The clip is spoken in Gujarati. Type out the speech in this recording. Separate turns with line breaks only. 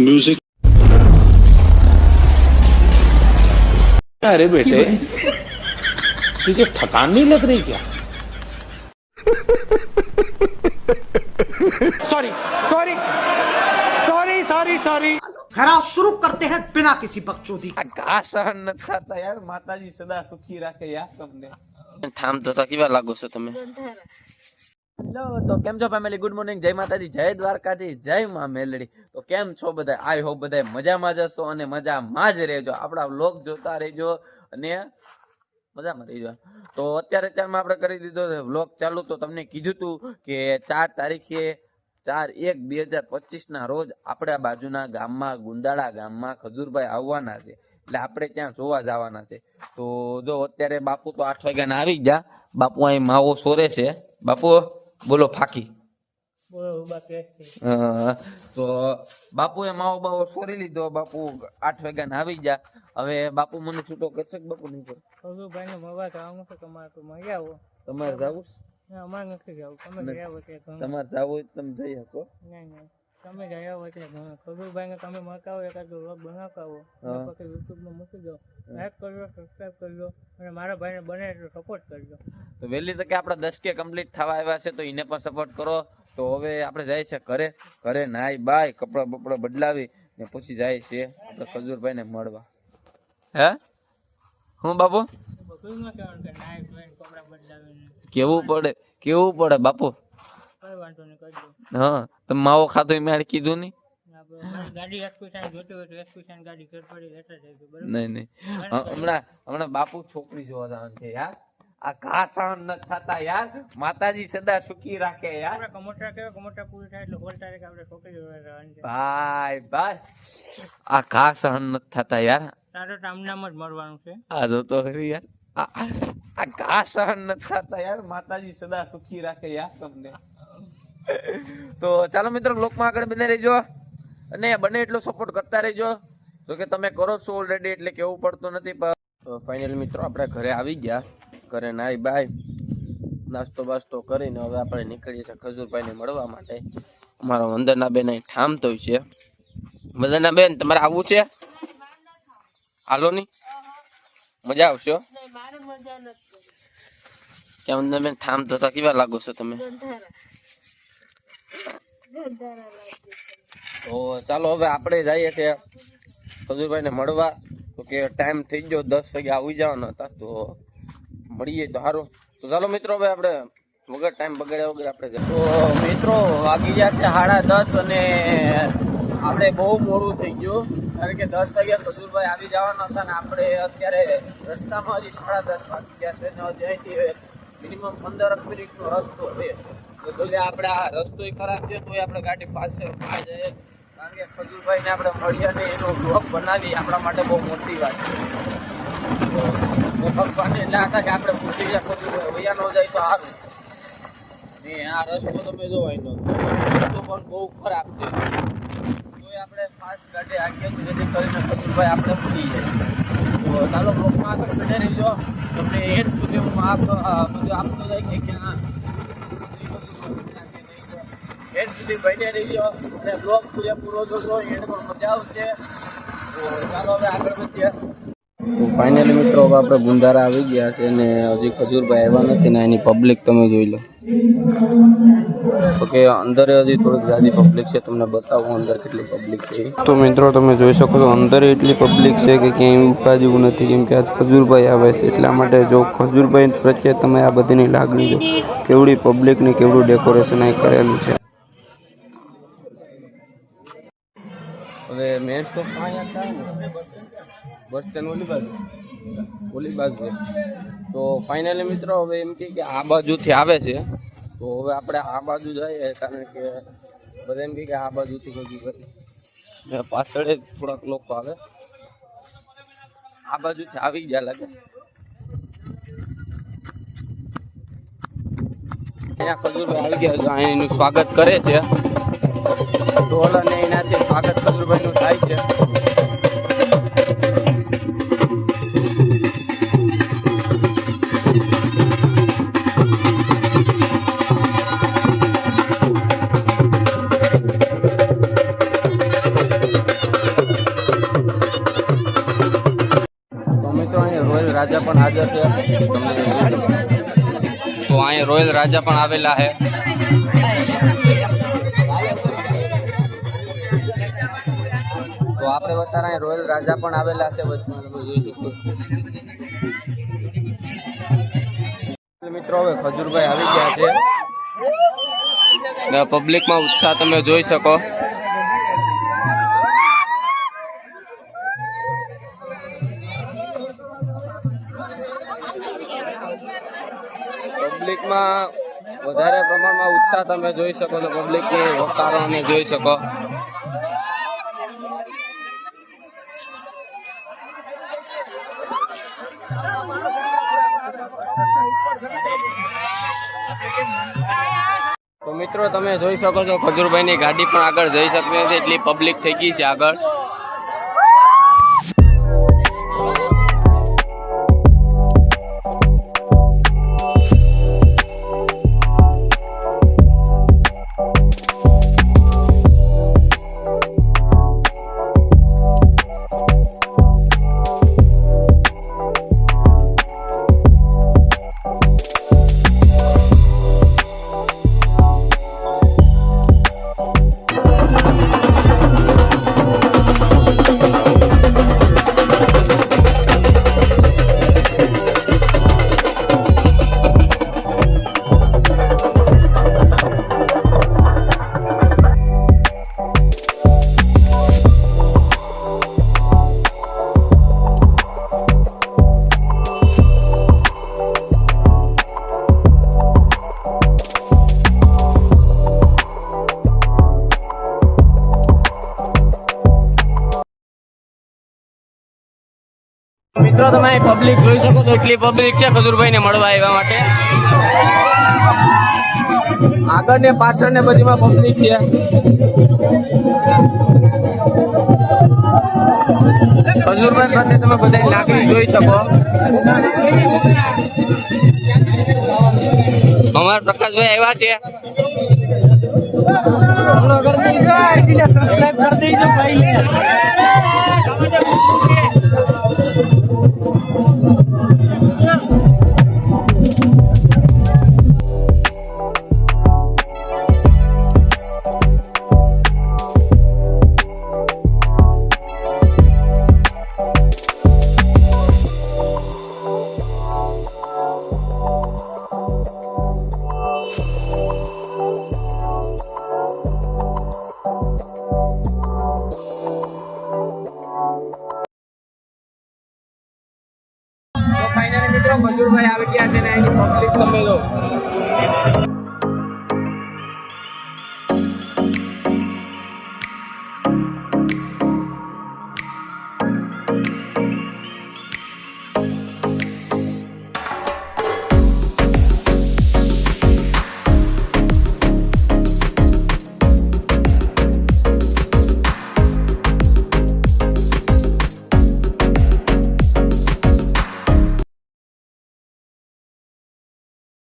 म्यूज़िक
अरे बेटे तुझे थकान नहीं लग रही क्या?
Sorry sorry sorry sorry sorry
खराब शुरू करते हैं बिना किसी बकचोदी
का। सहन खाता यार सदा सुखी रखे यार तुमने।
ठाम तो ताकि लागू गुस्सा तुम्हें।
હેલો, તો કેમ છો ફેમિલી ગુડ મોર્નિંગ જય માતાજી, જય દ્વારકાજી, જય માં મેલડી. તો કેમ છો બધા આઈ હોપ બધા મજામાં જ હશો અને મજામાં જ રહેજો. આપણા લોક જોતા રહેજો અને મજામાં રહેજો. તો અત્યારે અત્યારમાં આપણે કરી દીધો વ્લોગ ચાલુ. તો તમને કીધું તું કે ચાર તારીખે ચાર એક બે હજાર પચીસના રોજ આપણા બાજુના ગામમાં, ગુંદાળા ગામમાં ખજૂરભાઈ આવવાના છે. એટલે આપણે ત્યાં જોવા જવાના છે. તો જો અત્યારે બાપુ તો આઠ વાગ્યાના આવી ગયા. બાપુ અહીં માવો સોરે છે. બાપુ? બોલો ફાકી. તો બાપુએ માવો બાવો છોરી લીધો. બાપુ આઠ વાગ્યા આવી ગયા. હવે બાપુ મને છૂટો કરશે બાપુ નહીં કરે
ભાઈને મવા જવાનું છે તમારે તો મળી આવો.
તમારે જવું?
ના
તમારે જવું તમે જઈ શકો.
તમે ગયા હોય ત્યાં ઘણું. ખજૂરભાઈને તમે મકાવો એકાદ વ્લોગ હા. પછી યુટ્યુબમાં મૂકી દો. લાઈક કરજો સબસ્ક્રાઈબ કરજો અને મારા ભાઈને બને એટલો સપોર્ટ કરજો.
તો વહેલી તકે આપણા દસ કે કમ્પ્લીટ થવા આવ્યા છે તો એને પણ સપોર્ટ કરો. તો હવે આપણે જાય છે ઘરે. ઘરે નાઈ બાય કપડા બપડા બદલાવી ને પછી જાય છે આપણે ખજૂરભાઈને મળવા. હે? હું બાપુ?
ન
કેવું પડે? કેવું પડે બાપુ? હા. તમે માવો ખાધો એ મેળ કીધું નહીં?
તો
નહીં નહીં. હમણાં હમણાં બાપુ છોકરી જોવા જવાનું છે યાર. આ ઘા સહન નથી થતા યાર. માતાજી સદા સુખી રાખે યાર.
કમોટા કેવા? કમોટા પૂરી થાય એટલે હોલ તારીખ આપણે છોકરી જોવા જવાની છે.
ભાઈ ભાઈ. આ ઘા સહન નથી થતા યાર.
તારે તો આમ નામ જ મરવાનું છે.
આ જો તો ખરી યાર. આ આ ઘા સહન નથી થતા યાર. માતાજી સદા સુખી રાખે યાર તમને. તો ચાલો મિત્રો લોકમાં આગળ બને રહેજો અને બને એટલો સપોર્ટ કરતા રહેજો. જો કે તમે કરો છો ઓલરેડી એટલે કેવું પડતું નથી પણ ફાઇનલ મિત્રો આપણે ઘરે આવી ગયા. ઘરે નાઈ બાય. નાસ્તો બાસ્તો કરીને હવે આપણે નીકળીએ છીએ ખજૂરભાઈને મળવા માટે. અમારો વંદના બેન અહીં ઠામ તો છે. વંદના બેન તમારે આવવું છે? હાલો ની? મજા આવશે ત્યાં વંદના બેન ઠામ થતા કેવા લાગો છો તમે? તો ચાલો હવે આપણે જઈએ છીએ ખજૂરભાઈને મળવા. તો કે ટાઈમ થઈ ગયો દસ વાગે આવી જવાના હતા, તો મળીએ તો સારું તો ચાલો મિત્રો, હવે આપણે વગર ટાઈમ બગાડ્યા વગર આપણે તો મિત્રો, વાગી ગયા છે સાડા દસ અને આપણે બહુ મોડું થઈ ગયું. કારણ કે દસ વાગ્યા ખજૂરભાઈ આવી જવાના હતા ને આપણે અત્યારે રસ્તામાં હજી સાડા દસ વાગી ગયા છે અહીંથી મિનિમમ પંદર મિનિટનો રસ્તો છે. તો તો આપણે આ રસ્તો ખરાબ છે, તોય આપણે ગાડી પાસે જઈએ કારણ કે ખજુરભાઈને આપણે મળીએ ને એનો બ્લોગ બનાવી, આપણા માટે બહુ મોટી વાત છે. તો ભગવાનને એટલા હતા કે આપણે પૂછી જાય ખજૂરભાઈ વૈયા ન જાય તો સારું. ને આ રસ્તો તમે જો એનો. રસ્તો પણ બહુ ખરાબ છે. તોય આપણે ફાસ્ટ ગાડી આગળ જેથી કરીને ખજૂરભાઈ આપણે પૂછી જાય તો ચાલો બ્લોકમાં આગળ બને રહીજો તમને એડ સુધી હું આપ બધું આપતો જાય કે ક્યાં એન્ડ સુધી બને રહીજો અને બ્લોગ પૂરેપૂરો એન્ડ પણ મજા આવશે. ચાલો, હવે આગળ વધીએ. ફાઇનલી મિત્રો આપણે ગુંદારા આવી ગયા છે અને હજી ખજૂરભાઈ આવ્યા નથી ને એની પબ્લિક તમે જોઈ લો. તો કે અંદર હજી થોડીક જાજી પબ્લિક છે તમને બતાવું અંદર કેટલી પબ્લિક છે.
તો મિત્રો તમે જોઈ શકો છો અંદર એટલી પબ્લિક છે કે ક્યાંય ઊભા જેવું નથી કેમ કે આજ ખજૂરભાઈ આવે છે એટલા માટે જો ખજૂરભાઈ પ્રત્યે તમે આ બધીની લાગણી જો કેવડી પબ્લિકની કેવડું ડેકોરેશન અહીં કરેલું છે.
હવે થાય ને બસ સ્ટેન્ડ ઓલી બાજુ. ઓલી બાજુ તો ફાઇનલી મિત્રો હવે એમ કે આ બાજુથી આવે છે. તો હવે આપણે આ બાજુ જઈએ, કારણ કે બધા એમ કે આ બાજુથી કોઈ કરી. પાછળ થોડાક લોકો આવે. આ બાજુથી આવી ગયા લાગે. અહીંયા ખજૂરભાઈ આવી ગયા છે અહીં એનું સ્વાગત કરે છે. ઢોલ અને એનાથી સ્વાગત ખજૂરભાઈનું થાય છે.
તો અહીંયા રોયલ રાજા પણ આવેલા છે. તો આપણે અત્યારે અહીંયા રોયલ રાજા પણ આવેલા છે. વચમાં મિત્રો, હવે ખજૂરભાઈ આવી ગયા છે. પબ્લિકમાં ઉત્સાહ તમે જોઈ શકો. પબ્લિકમાં વધારે પ્રમાણમાં ઉત્સાહ તમે જોઈ શકો છો પબ્લિકની વકારો અને જોઈ શકો. તો મિત્રો, તમે જોઈ શકો છો ખજૂરભાઈની ગાડી પણ આગળ જઈ શકતી નથી, એટલી પબ્લિક થઈ ગઈ છે આગળ. મિત્રો તમે પબ્લિક જોઈ શકો છો એટલી પબ્લિક છે ખજુરભાઈને મળવા આવ્યા માટે આગળ ને પાછળ ને બધીમાં પબ્લિક છે ખજૂરભાઈ પાસે તમે બધા લાકડી જોઈ શકો અમારા પ્રકાશભાઈ આવ્યા છે
સબસ્ક્રાઈબ કરી દેજો ભાઈ
ખજૂરભાઈ આવી ગયા છે ને એની પબ્લિક તમે જો